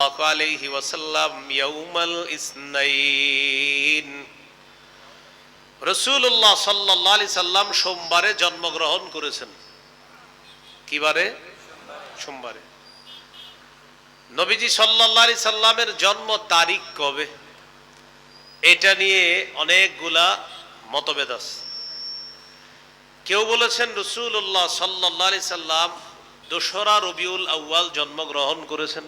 الله عليه وسلم يوم الاثنين রসুল্লাহ সাল্লাহ আলি সাল্লাম সোমবারে জন্মগ্রহণ করেছেন কিবারে সোমবারে নবীজি সাল্লাহ আলি সাল্লামের জন্ম তারিখ কবে এটা নিয়ে অনেকগুলা মতভেদ আছে কেউ বলেছেন রসুল্লাহ সাল্লাহ আলি সাল্লাম দোসরা রবিউল আউ্য়াল জন্মগ্রহণ করেছেন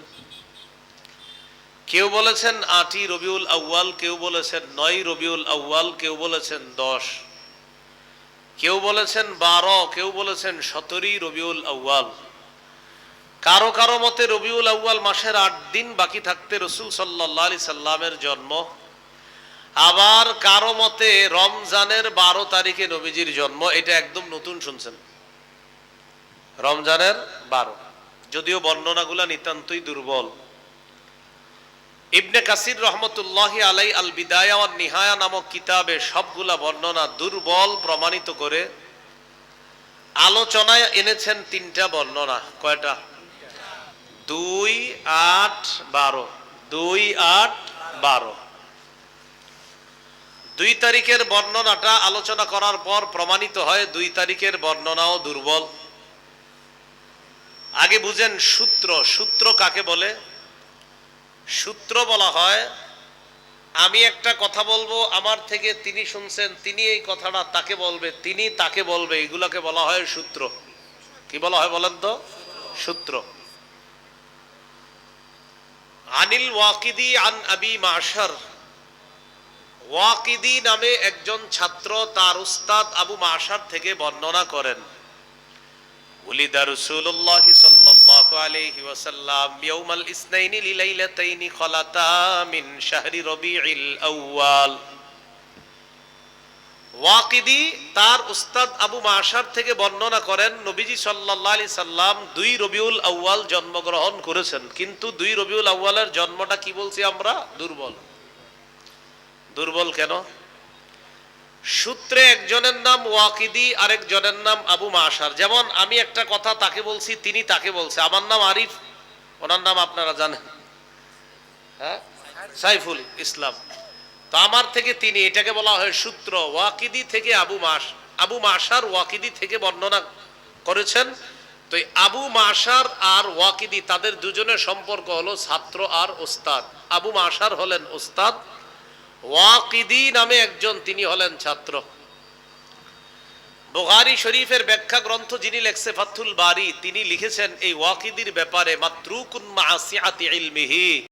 কেউ বলেছেন আটই রবিউল আউ্য়াল, কেউ বলেছেন নয় রবিউল আউ্য়াল, কেউ বলেছেন দশ। কেউ বলেছেন বারো, কেউ বলেছেন সতেরোই রবিউল আউ্য়াল। কারও কারও মতে রবিউল আউ্য়াল মাসের আট দিন বাকি থাকতে রসুল সাল্লাহ আলি সাল্লামের জন্ম। আবার কারও মতে রমজানের বারো তারিখে নবীজির জন্ম, এটা একদম নতুন শুনছেন। রমজানের বারো। যদিও বর্ণনাগুলা নিতান্তই দুর্বল। ইবনে কাসির রহমতুল্লাহ আলাই আল বিদায়া নিহায়া নামক কিতাবে সবগুলা বর্ণনা দুর্বল প্রমাণিত করে আলোচনায় এনেছেন তিনটা বর্ণনা। কয়টা? দুই, আট, বারো। দুই, আট, বারো। দুই তারিখের বর্ণনাটা আলোচনা করার পর প্রমাণিত হয়, দুই তারিখের বর্ণনাও দুর্বল। আগে বুঝেন সূত্র। সূত্র কাকে বলে? সূত্র বলা হয়, আমি একটা কথা বলব, আমার থেকে তিনি শুনছেন, তিনি এই কথাটা তাকে বলবে, তিনি তাকে বলবে, এগুলোকে বলা হয় সূত্র। কি বলা হয় বলেন তো? সূত্র। আনিল ওয়াকিদি আন আবি মাসার ওয়াকিদি নামে একজন ছাত্র তার উস্তাদ আবু মাসার থেকে বর্ণনা করেন। উলিদা রসুল্লাহ ওয়াকিদি তার উস্তাদ আবু মাশার থেকে বর্ণনা করেন, নবীজি সাল্লাম দুই রবিউল আউয়াল জন্মগ্রহণ করেছেন। কিন্তু দুই রবিউল আউয়ালের জন্মটা কি বলছি আমরা? দুর্বল। দুর্বল কেন? সূত্রে একজনের নাম ওয়াকিদি, আরেকজনের নাম আবু মাসার যেমন আমি একটা কথা তাকে বলছি, তিনি তাকে বলছে। আমার নাম আরিফ, ওনার নাম আপনারা জানেন। হ্যাঁ? সাইফুল ইসলাম। তো আমার থেকে তিনি, এটাকে বলা হয় সূত্র। ওয়াকিদি থেকে আবু মাস আবু মাসার ওয়াকিদি থেকে বর্ণনা করেছেন। তো আবু মাসার আর ওয়াকিদি, তাদের দুজনের সম্পর্ক হলো ছাত্র আর ওস্তাদ। আবু মাসার হলেন ওস্তাদ ওয়াকিদি নামে একজন তিনি হলেন ছাত্র। বুখারী শরীফের ব্যাখ্যা গ্রন্থ যিনি লেখছে ফাতুল বারি, তিনি লিখেছেন এই ওয়াকিদির ব্যাপারে, মাত্রুকুন মাসিআতি ইলমিহি।